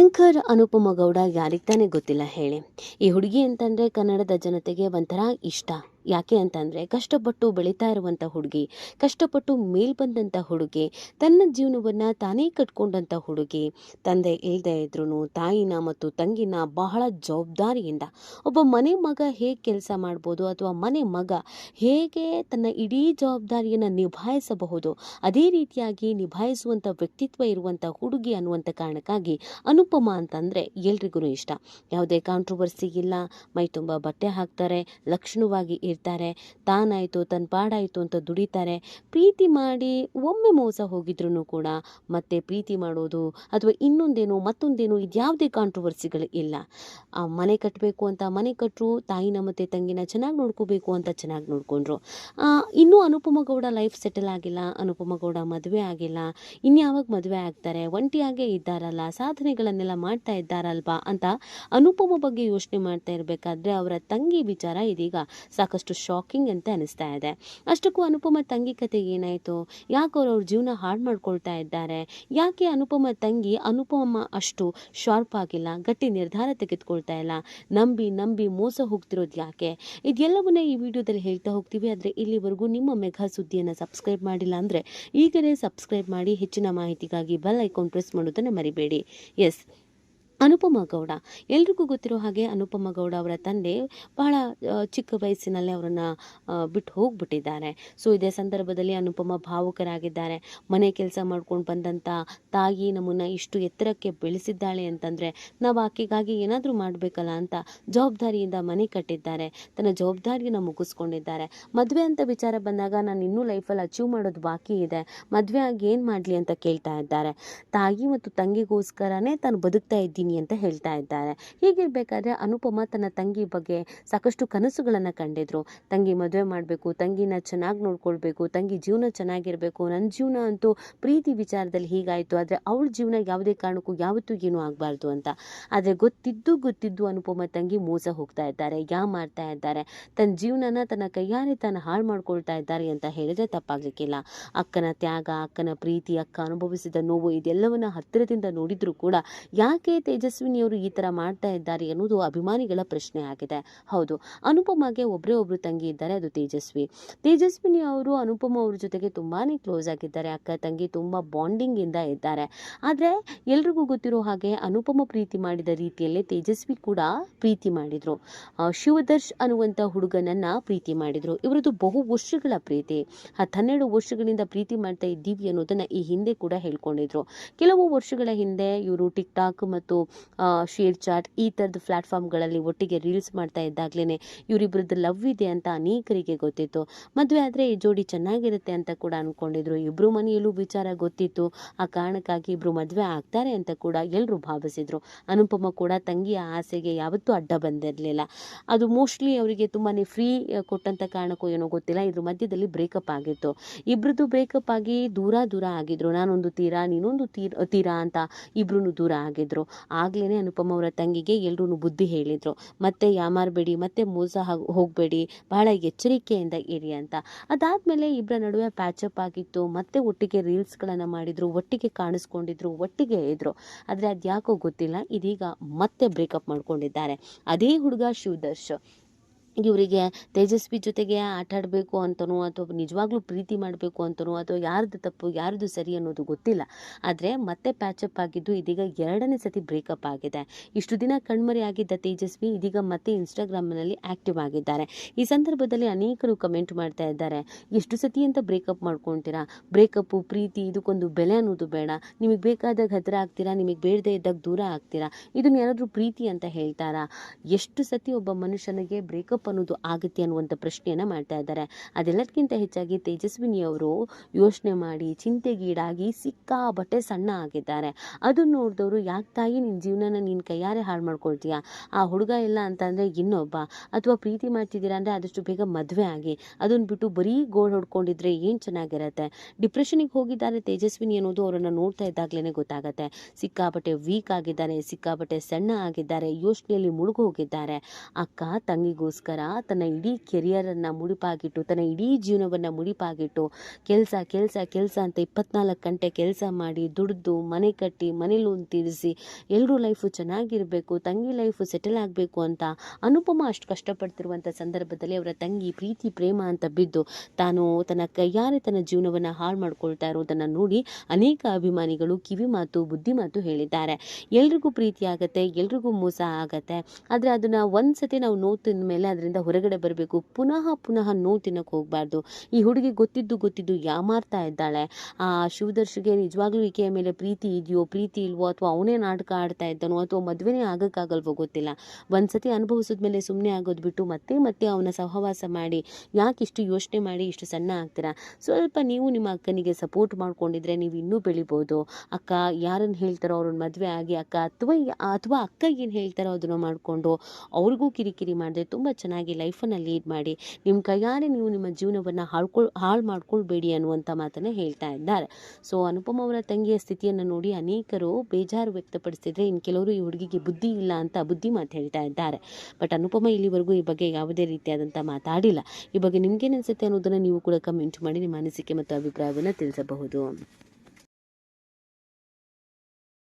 Anchor ಅನುಪಮ ಗೌಡ ಯಾರಿಗೆ ತಾನೇ ಗೊತ್ತಿಲ್ಲ ಹೇಳಿ. ಈ ಹುಡುಗಿ ಅಂತಂದರೆ ಕನ್ನಡದ ಜನತೆಗೆ ಒಂಥರ ಇಷ್ಟ. ಯಾಕೆ ಅಂತಂದರೆ ಕಷ್ಟಪಟ್ಟು ಬೆಳೀತಾ ಇರುವಂಥ ಹುಡುಗಿ, ಕಷ್ಟಪಟ್ಟು ಮೇಲ್ ಬಂದಂಥ ಹುಡುಗಿ, ತನ್ನ ಜೀವನವನ್ನು ತಾನೇ ಕಟ್ಕೊಂಡಂಥ ಹುಡುಗಿ, ತಂದೆ ಇಲ್ಲದೆ ಇದ್ರೂ ತಾಯಿನ ಮತ್ತು ತಂಗಿನ ಬಹಳ ಜವಾಬ್ದಾರಿಯಿಂದ ಒಬ್ಬ ಮನೆ ಮಗ ಹೇಗೆ ಕೆಲಸ ಮಾಡ್ಬೋದು ಅಥವಾ ಮನೆ ಮಗ ಹೇಗೆ ತನ್ನ ಇಡೀ ಜವಾಬ್ದಾರಿಯನ್ನು ನಿಭಾಯಿಸಬಹುದು, ಅದೇ ರೀತಿಯಾಗಿ ನಿಭಾಯಿಸುವಂಥ ವ್ಯಕ್ತಿತ್ವ ಇರುವಂಥ ಹುಡುಗಿ ಅನ್ನುವಂಥ ಕಾರಣಕ್ಕಾಗಿ ಅನುಪಮ ಅಂತಂದರೆ ಎಲ್ರಿಗೂ ಇಷ್ಟ. ಯಾವುದೇ ಕಾಂಟ್ರವರ್ಸಿ ಇಲ್ಲ, ಮೈ ತುಂಬ ಬಟ್ಟೆ ಹಾಕ್ತಾರೆ, ಲಕ್ಷಣವಾಗಿ ಇರ್ತಾರೆ. ತಾನಾಯಿತು ತನ್ನ ಪಾಡಾಯಿತು ಅಂತ ದುಡಿತಾರೆ. ಪ್ರೀತಿ ಮಾಡಿ ಒಮ್ಮೆ ಮೋಸ ಹೋಗಿದ್ರು ಕೂಡ ಮತ್ತೆ ಪ್ರೀತಿ ಮಾಡೋದು ಅಥವಾ ಇನ್ನೊಂದೇನು ಮತ್ತೊಂದೇನು ಇದ್ಯಾವುದೇ ಕಾಂಟ್ರವರ್ಸಿಗಳು ಇಲ್ಲ. ಆ ಮನೆ ಕಟ್ಟಬೇಕು ಅಂತ ಮನೆ ಕಟ್ಟರು ತಾಯಿನ ಮತ್ತು ತಂಗಿನ ಚೆನ್ನಾಗಿ ನೋಡ್ಕೋಬೇಕು ಅಂತ ಚೆನ್ನಾಗಿ ನೋಡಿಕೊಂಡ್ರು. ಇನ್ನೂ ಅನುಪಮ ಗೌಡ ಲೈಫ್ ಸೆಟಲ್ ಆಗಿಲ್ಲ, ಅನುಪಮ ಗೌಡ ಮದುವೆ ಆಗಿಲ್ಲ. ಇನ್ಯಾವಾಗ ಮದುವೆ ಆಗ್ತಾರೆ? ಒಂಟಿಯಾಗೇ ಇದ್ದಾರಲ್ಲ? ಸಾಧನೆಗಳನ್ನೆಲ್ಲ ಮಾಡ್ತಾ ಇದ್ದಾರಲ್ವಾ ಅಂತ ಅನುಪಮ ಬಗ್ಗೆ ಯೋಚನೆ ಮಾಡ್ತಾ ಇರಬೇಕಾದ್ರೆ ಅವರ ತಂಗಿ ವಿಚಾರ ಇದೀಗ ಸಾಕಷ್ಟು ಶಾಕಿಂಗ್ ಅಂತ ಅನಿಸ್ತಾ ಇದೆ. ಅಷ್ಟಕ್ಕೂ ಅನುಪಮ ತಂಗಿ ಕತೆ ಏನಾಯಿತು? ಯಾಕೆ ಅವ್ರ ಜೀವನ ಹಾಳು ಮಾಡ್ಕೊಳ್ತಾ ಇದ್ದಾರೆ? ಯಾಕೆ ಅನುಪಮ ತಂಗಿ ಅನುಪಮ ಅಷ್ಟು ಶಾರ್ಪ್ ಆಗಿಲ್ಲ, ಗಟ್ಟಿ ನಿರ್ಧಾರ ತೆಗೆದುಕೊಳ್ತಾ ಇಲ್ಲ? ನಂಬಿ ನಂಬಿ ಮೋಸ ಹೋಗ್ತಿರೋದು ಯಾಕೆ? ಇದೆಲ್ಲವನ್ನ ಈ ವಿಡಿಯೋದಲ್ಲಿ ಹೇಳ್ತಾ ಹೋಗ್ತೀವಿ. ಆದರೆ ಇಲ್ಲಿವರೆಗೂ ನಿಮ್ಮ ಮೆಘಾ ಸುದ್ದಿಯನ್ನು ಸಬ್ಸ್ಕ್ರೈಬ್ ಮಾಡಿಲ್ಲ ಅಂದರೆ ಈಗಲೇ ಸಬ್ಸ್ಕ್ರೈಬ್ ಮಾಡಿ ಹೆಚ್ಚಿನ ಮಾಹಿತಿಗಾಗಿ ಬೆಲ್ ಐಕಾನ್ ಪ್ರೆಸ್ ಮಾಡೋದನ್ನು ಮರಿಬೇಡಿ. ಎಸ್ ಅನುಪಮ ಗೌಡ. ಎಲ್ರಿಗೂ ಗೊತ್ತಿರೋ ಹಾಗೆ ಅನುಪಮ ಗೌಡ ಅವರ ತಂದೆ ಬಹಳ ಚಿಕ್ಕ ವಯಸ್ಸಿನಲ್ಲೇ ಅವರನ್ನು ಬಿಟ್ಟು ಹೋಗ್ಬಿಟ್ಟಿದ್ದಾರೆ. ಸೊ, ಇದೇ ಸಂದರ್ಭದಲ್ಲಿ ಅನುಪಮ ಭಾವುಕರಾಗಿದ್ದಾರೆ. ಮನೆ ಕೆಲಸ ಮಾಡ್ಕೊಂಡು ಬಂದಂಥ ತಾಯಿ ನಮ್ಮನ್ನು ಇಷ್ಟು ಎತ್ತರಕ್ಕೆ ಬೆಳೆಸಿದ್ದಾಳೆ ಅಂತಂದರೆ ನಾವು ಆಕೆಗಾಗಿ ಏನಾದರೂ ಮಾಡಬೇಕಲ್ಲ ಅಂತ ಜವಾಬ್ದಾರಿಯಿಂದ ಮನೆ ಕಟ್ಟಿದ್ದಾರೆ. ತನ್ನ ಜವಾಬ್ದಾರಿಯನ್ನು ಮುಗಿಸ್ಕೊಂಡಿದ್ದಾರೆ. ಮದುವೆ ಅಂತ ವಿಚಾರ ಬಂದಾಗ ನಾನು ಇನ್ನೂ ಲೈಫಲ್ಲಿ ಅಚೀವ್ ಮಾಡೋದು ಬಾಕಿ ಇದೆ. ಮದುವೆ ಆಗಿ ಏನು ಮಾಡಲಿ ಅಂತ ಕೇಳ್ತಾ ಇದ್ದಾರೆ. ತಾಯಿ ಮತ್ತು ತಂಗಿಗೋಸ್ಕರನೇ ತಾನು ಬದುಕ್ತಾ ಇದ್ದೀನಿ ಅಂತ ಹೇಳ್ತಾ ಇದ್ದಾರೆ. ಹೀಗಿರಬೇಕಾದ್ರೆ ಅನುಪಮ ತನ್ನ ತಂಗಿ ಬಗ್ಗೆ ಸಾಕಷ್ಟು ಕನಸುಗಳನ್ನು ಕಂಡಿದ್ರು. ತಂಗಿ ಮದುವೆ ಮಾಡಬೇಕು, ತಂಗಿನ ಚೆನ್ನಾಗಿ ನೋಡ್ಕೊಳ್ಬೇಕು, ತಂಗಿ ಜೀವನ ಚೆನ್ನಾಗಿರಬೇಕು. ನನ್ನ ಜೀವನ ಅಂತೂ ಪ್ರೀತಿ ವಿಚಾರದಲ್ಲಿ ಹೀಗಾಯಿತು. ಆದರೆ ಅವಳ ಜೀವನ ಯಾವುದೇ ಕಾರಣಕ್ಕೂ ಯಾವತ್ತೂ ಏನೂ ಆಗಬಾರ್ದು ಅಂತ. ಆದರೆ ಗೊತ್ತಿದ್ದು ಗೊತ್ತಿದ್ದು ಅನುಪಮ ತಂಗಿ ಮೋಸ ಹೋಗ್ತಾ ಇದ್ದಾರೆ, ಯಾ ಮಾಡ್ತಾ ಇದ್ದಾರೆ. ತನ್ನ ಜೀವನನ ತನ್ನ ಕೈಯಾರೆ ತಾನು ಹಾಳು ಮಾಡ್ಕೊಳ್ತಾ ಇದ್ದಾರೆ ಅಂತ ಹೇಳಿದ್ರೆ ತಪ್ಪಾಗಲಿಕ್ಕಿಲ್ಲ. ಅಕ್ಕನ ತ್ಯಾಗ, ಅಕ್ಕನ ಪ್ರೀತಿ, ಅಕ್ಕ ಅನುಭವಿಸಿದ ನೋವು ಇದೆಲ್ಲವನ್ನ ಹತ್ತಿರದಿಂದ ನೋಡಿದ್ರು ಕೂಡ ಯಾಕೆ ತೇಜಸ್ವಿನಿಯವರು ಈ ಥರ ಮಾಡ್ತಾ ಇದ್ದಾರೆ ಅನ್ನೋದು ಅಭಿಮಾನಿಗಳ ಪ್ರಶ್ನೆ ಆಗಿದೆ. ಹೌದು, ಅನುಪಮಾಗೆ ಒಬ್ಬರೇ ಒಬ್ಬರು ತಂಗಿ ಇದ್ದಾರೆ, ಅದು ತೇಜಸ್ವಿ. ತೇಜಸ್ವಿನಿ ಅವರು ಅನುಪಮ ಅವ್ರ ಜೊತೆಗೆ ತುಂಬಾ ಕ್ಲೋಸ್ ಆಗಿದ್ದಾರೆ. ಅಕ್ಕ, ತಂಗಿ ತುಂಬ ಬಾಂಡಿಂಗಿಂದ ಇದ್ದಾರೆ. ಆದರೆ ಎಲ್ರಿಗೂ ಗೊತ್ತಿರೋ ಹಾಗೆ ಅನುಪಮ ಪ್ರೀತಿ ಮಾಡಿದ ರೀತಿಯಲ್ಲೇ ತೇಜಸ್ವಿ ಕೂಡ ಪ್ರೀತಿ ಮಾಡಿದರು. ಶಿವದರ್ಶ್ ಅನ್ನುವಂಥ ಹುಡುಗನನ್ನ ಪ್ರೀತಿ ಮಾಡಿದರು. ಇವರದು ಬಹು ವರ್ಷಗಳ ಪ್ರೀತಿ. ಹತ್ತು ಹನ್ನೆರಡು ವರ್ಷಗಳಿಂದ ಪ್ರೀತಿ ಮಾಡ್ತಾ ಇದ್ದೀವಿ ಅನ್ನೋದನ್ನ ಈ ಹಿಂದೆ ಕೂಡ ಹೇಳ್ಕೊಂಡಿದ್ರು. ಕೆಲವು ವರ್ಷಗಳ ಹಿಂದೆ ಇವರು ಟಿಕ್ ಟಾಕ್ ಮತ್ತು ಶೇರ್ ಚಾಟ್ ಈ ಥರದ ಪ್ಲಾಟ್ಫಾರ್ಮ್ಗಳಲ್ಲಿ ಒಟ್ಟಿಗೆ ರೀಲ್ಸ್ ಮಾಡ್ತಾ ಇದ್ದಾಗಲೇ ಇವರಿಬ್ಬರದ್ದು ಲವ್ ಇದೆ ಅಂತ ಅನೇಕರಿಗೆ ಗೊತ್ತಿತ್ತು. ಮದುವೆ ಆದರೆ ಈ ಜೋಡಿ ಚೆನ್ನಾಗಿರುತ್ತೆ ಅಂತ ಕೂಡ ಅಂದ್ಕೊಂಡಿದ್ರು ಇಬ್ಬರು ಮನೆಯಲ್ಲೂ ವಿಚಾರ ಗೊತ್ತಿತ್ತು. ಆ ಕಾರಣಕ್ಕಾಗಿ ಇಬ್ಬರು ಮದುವೆ ಆಗ್ತಾರೆ ಅಂತ ಕೂಡ ಎಲ್ಲರೂ ಭಾವಿಸಿದ್ರು. ಅನುಪಮ ಕೂಡ ತಂಗಿಯ ಆಸೆಗೆ ಯಾವತ್ತೂ ಅಡ್ಡ ಬಂದಿರಲಿಲ್ಲ. ಅದು ಮೋಸ್ಟ್ಲಿ ಅವರಿಗೆ ತುಂಬಾ ಫ್ರೀ ಕೊಟ್ಟಂಥ ಕಾರಣಕ್ಕೂ ಏನೋ ಗೊತ್ತಿಲ್ಲ. ಇದ್ರ ಮಧ್ಯದಲ್ಲಿ ಬ್ರೇಕಪ್ ಆಗಿತ್ತು. ಇಬ್ಬರದ್ದು ಬ್ರೇಕಪ್ ಆಗಿ ದೂರ ದೂರ ಆಗಿದ್ರು. ನಾನೊಂದು ತೀರಾ, ನೀನೊಂದು ತೀರ ತೀರಾ ಅಂತ ಇಬ್ರು ದೂರ ಆಗಿದ್ರು. ಆಗ್ಲೇ ಅನುಪಮ ಅವರ ತಂಗಿಗೆ ಎಲ್ರೂ ಬುದ್ಧಿ ಹೇಳಿದ್ರು. ಮತ್ತೆ ಯಾಮಾರಬೇಡಿ ಮತ್ತೆ ಮೋಸ ಹೋಗ್ಬೇಡಿ, ಬಹಳ ಎಚ್ಚರಿಕೆಯಿಂದ ಇರಿ ಅಂತ. ಅದಾದ್ಮೇಲೆ ಇಬ್ಬರ ನಡುವೆ ಪ್ಯಾಚಪ್ ಆಗಿತ್ತು. ಮತ್ತೆ ಒಟ್ಟಿಗೆ ರೀಲ್ಸ್ಗಳನ್ನು ಮಾಡಿದ್ರು, ಒಟ್ಟಿಗೆ ಕಾಣಿಸ್ಕೊಂಡಿದ್ರು, ಒಟ್ಟಿಗೆ ಇದ್ರು. ಆದರೆ ಅದ್ಯಾಕೋ ಗೊತ್ತಿಲ್ಲ. ಇದೀಗ ಮತ್ತೆ ಬ್ರೇಕಪ್ ಮಾಡ್ಕೊಂಡಿದ್ದಾರೆ. ಅದೇ ಹುಡುಗ ಶಿವದರ್ಶ್. ಇವರಿಗೆ ತೇಜಸ್ವಿ ಜೊತೆಗೆ ಆಟ ಆಡಬೇಕು ಅಂತನೋ ಅಥವಾ ನಿಜವಾಗ್ಲೂ ಪ್ರೀತಿ ಮಾಡಬೇಕು ಅಂತನೋ ಅಥವಾ ಯಾರ್ದು ತಪ್ಪು, ಯಾರ್ದು ಸರಿ ಅನ್ನೋದು ಗೊತ್ತಿಲ್ಲ. ಆದರೆ ಮತ್ತೆ ಪ್ಯಾಚಪ್ ಆಗಿದ್ದು ಇದೀಗ ಎರಡನೇ ಸತಿ ಬ್ರೇಕಪ್ ಆಗಿದೆ. ಇಷ್ಟು ದಿನ ಕಣ್ಮರೆ ಆಗಿದ್ದ ತೇಜಸ್ವಿ ಇದೀಗ ಮತ್ತೆ ಇನ್ಸ್ಟಾಗ್ರಾಮ್ನಲ್ಲಿ ಆ್ಯಕ್ಟಿವ್ ಆಗಿದ್ದಾರೆ. ಈ ಸಂದರ್ಭದಲ್ಲಿ ಅನೇಕರು ಕಮೆಂಟ್ ಮಾಡ್ತಾ ಇದ್ದಾರೆ. ಎಷ್ಟು ಸತಿ ಅಂತ ಬ್ರೇಕಪ್ ಮಾಡ್ಕೊಳ್ತೀರಾ ಬ್ರೇಕಪ್ಪು ಪ್ರೀತಿ ಇದಕ್ಕೊಂದು ಬೆಲೆ ಅನ್ನೋದು ಬೇಡ. ನಿಮಗೆ ಬೇಕಾದಾಗ ಹತ್ತಿರ ಆಗ್ತೀರಾ? ನಿಮಗೆ ಬೇಡದೇ ಇದ್ದಾಗ ದೂರ ಆಗ್ತೀರಾ? ಇದನ್ನ ಯಾರಾದರೂ ಪ್ರೀತಿ ಅಂತ ಹೇಳ್ತಾರಾ? ಎಷ್ಟು ಸತಿ ಒಬ್ಬ ಮನುಷ್ಯನಿಗೆ ಬ್ರೇಕಪ್ ಅನ್ನೋದು ಆಗುತ್ತೆ ಅನ್ನುವಂಥ ಪ್ರಶ್ನೆಯನ್ನು ಮಾಡ್ತಾ ಇದ್ದಾರೆ. ಅದೆಲ್ಲದಕ್ಕಿಂತ ಹೆಚ್ಚಾಗಿ ತೇಜಸ್ವಿನಿಯವರು ಯೋಚನೆ ಮಾಡಿ, ಚಿಂತೆಗೀಡಾಗಿ ಸಿಕ್ಕಾಬಟ್ಟೆ ಸಣ್ಣ ಆಗಿದ್ದಾರೆ. ಅದನ್ನು ನೋಡಿದವರು, ಯಾಕೆ ತಾಯಿ ನಿನ್ನ ಜೀವನನ ನೀನು ಕೈಯಾರೆ ಹಾಳು ಮಾಡ್ಕೊಳ್ತೀಯಾ? ಆ ಹುಡುಗ ಇಲ್ಲ ಅಂತಂದರೆ ಇನ್ನೊಬ್ಬ. ಅಥವಾ ಪ್ರೀತಿ ಮಾಡ್ತಿದ್ದೀರಾ ಅಂದರೆ ಆದಷ್ಟು ಬೇಗ ಮದುವೆ ಆಗಿ. ಅದನ್ನು ಬಿಟ್ಟು ಬರೀ ಗೋಳ್ ಹೊಡ್ಕೊಂಡಿದ್ರೆ ಏನು ಚೆನ್ನಾಗಿರತ್ತೆ? ಡಿಪ್ರೆಷನಿಗೆ ಹೋಗಿದ್ದಾರೆ ತೇಜಸ್ವಿನಿ ಅನ್ನೋದು ಅವರನ್ನು ನೋಡ್ತಾ ಇದ್ದಾಗಲೇ ಗೊತ್ತಾಗತ್ತೆ. ಸಿಕ್ಕಾಪಟ್ಟೆ ವೀಕ್ ಆಗಿದ್ದಾರೆ ಸಿಕ್ಕಾಪಟ್ಟೆ ಸಣ್ಣ ಆಗಿದ್ದಾರೆ, ಯೋಚನೆಯಲ್ಲಿ ಮುಳುಗು ಹೋಗಿದ್ದಾರೆ. ಅಕ್ಕ, ತಂಗಿಗೋಸ್ಕರ ಪ್ರೀತಿಗೋಸ್ಕರ ತನ್ನ ಇಡೀ ಕೆರಿಯರನ್ನು ಮುಡಿಪಾಗಿಟ್ಟು, ತನ್ನ ಇಡೀ ಜೀವನವನ್ನು ಮುಡಿಪಾಗಿಟ್ಟು, ಕೆಲಸ ಕೆಲಸ ಕೆಲಸ ಅಂತ ಇಪ್ಪತ್ನಾಲ್ಕು ಗಂಟೆ ಕೆಲಸ ಮಾಡಿ ದುಡ್ದು, ಮನೆ ಕಟ್ಟಿ, ಮನೆ ಲೋನ್ ತೀರಿಸಿ ಎಲ್ಲರೂ ಲೈಫು ಚೆನ್ನಾಗಿರಬೇಕು, ತಂಗಿ ಲೈಫು ಸೆಟಲ್ ಆಗಬೇಕು ಅಂತ ಅನುಪಮ ಅಷ್ಟು ಕಷ್ಟಪಡ್ತಿರುವಂಥ ಸಂದರ್ಭದಲ್ಲಿ ಅವರ ತಂಗಿ ಪ್ರೀತಿ, ಪ್ರೇಮ ಅಂತ ಬಿದ್ದು ತಾನು ತನ್ನ ಕೈಯಾರೆ ತನ್ನ ಜೀವನವನ್ನು ಹಾಳು ಮಾಡ್ಕೊಳ್ತಾ ಇರೋದನ್ನು ನೋಡಿ ಅನೇಕ ಅಭಿಮಾನಿಗಳು ಕಿವಿ ಮಾತು, ಬುದ್ಧಿ ಮಾತು ಹೇಳಿದ್ದಾರೆ. ಎಲ್ರಿಗೂ ಪ್ರೀತಿ ಆಗತ್ತೆ, ಎಲ್ರಿಗೂ ಮೋಸ ಆಗತ್ತೆ. ಆದರೆ ಅದನ್ನು ಒಂದು ಸತಿ ನಾವು ನೋವು ತಿಂದ ಮೇಲೆ ಅದರಿಂದ ಹೊರಗಡೆ ಬರಬೇಕು. ಪುನಃ ಪುನಃ ನೋವು ತಿನ್ನಕ್ಕೆ ಹೋಗಬಾರ್ದು. ಈ ಹುಡುಗಿ ಗೊತ್ತಿದ್ದು ಗೊತ್ತಿದ್ದು ಯಾಮಾರ್ತಾ ಇದ್ದಾಳೆ. ಆ ಶಿವದರ್ಶಿಗೆ ನಿಜವಾಗ್ಲೂ ಈಕೆಯ ಮೇಲೆ ಪ್ರೀತಿ ಇದೆಯೋ, ಪ್ರೀತಿ ಇಲ್ವೋ ಅಥವಾ ಅವನೇ ನಾಟಕ ಆಡ್ತಾ ಇದ್ದಾನೋ ಅಥವಾ ಮದುವೆನೇ ಆಗೋಕ್ಕಾಗಲ್ವೋ ಗೊತ್ತಿಲ್ಲ. ಒಂದು ಸತಿ ಅನುಭವಿಸಿದ ಮೇಲೆ ಸುಮ್ಮನೆ ಆಗೋದು ಬಿಟ್ಟು ಮತ್ತೆ ಮತ್ತೆ ಅವನ ಸಹವಾಸ ಮಾಡಿ, ಯಾಕೆ ಇಷ್ಟು ಯೋಚನೆ ಮಾಡಿ ಇಷ್ಟು ಸಣ್ಣ ಆಗ್ತೀರಾ? ಸ್ವಲ್ಪ ನೀವು ನಿಮ್ಮ ಅಕ್ಕನಿಗೆ ಸಪೋರ್ಟ್ ಮಾಡ್ಕೊಂಡಿದ್ರೆ ನೀವು ಇನ್ನೂ ಬೆಳಿಬೋದು. ಅಕ್ಕ ಯಾರನ್ನು ಹೇಳ್ತಾರೋ ಅವ್ರನ್ನ ಮದುವೆ ಆಗಿ ಅಕ್ಕ ಅಥವಾ ಅಥವಾ ಅಕ್ಕ ಏನು ಹೇಳ್ತಾರೋ ಅದನ್ನು ಮಾಡಿಕೊಂಡು ಅವ್ರಿಗೂ ಕಿರಿಕಿರಿ ಮಾಡಿದೆ ತುಂಬ ಚೆನ್ನಾಗಿ ಲೈಫನ್ನು ಲೀಡ್ ಮಾಡಿ, ನಿಮ್ಮ ಕೈಯಾರೆ ನೀವು ನಿಮ್ಮ ಜೀವನವನ್ನು ಹಾಳ್ಕೊಳ್, ಹಾಳು ಮಾಡ್ಕೊಳ್ಬೇಡಿ ಅನ್ನುವಂಥ ಮಾತನ್ನು ಹೇಳ್ತಾ ಇದ್ದಾರೆ. ಸೊ, ಅನುಪಮ ಅವರ ತಂಗಿಯ ಸ್ಥಿತಿಯನ್ನು ನೋಡಿ ಅನೇಕರು ಬೇಜಾರು ವ್ಯಕ್ತಪಡಿಸಿದರೆ ಇನ್ನು ಕೆಲವರು ಈ ಹುಡುಗಿಗೆ ಬುದ್ಧಿ ಇಲ್ಲ ಅಂತ ಬುದ್ಧಿ ಮಾತು ಹೇಳ್ತಾ ಇದ್ದಾರೆ. ಬಟ್ ಅನುಪಮ ಇಲ್ಲಿವರೆಗೂ ಈ ಬಗ್ಗೆ ಯಾವುದೇ ರೀತಿಯಾದಂಥ ಮಾತಾಡಿಲ್ಲ. ಈ ಬಗ್ಗೆ ನಿಮ್ಗೇನು ಅನಿಸುತ್ತೆ ಅನ್ನೋದನ್ನು ನೀವು ಕೂಡ ಕಮೆಂಟ್ ಮಾಡಿ, ನಿಮ್ಮ ಅನಿಸಿಕೆ ಮತ್ತು ಅಭಿಪ್ರಾಯವನ್ನು ತಿಳಿಸಬಹುದು.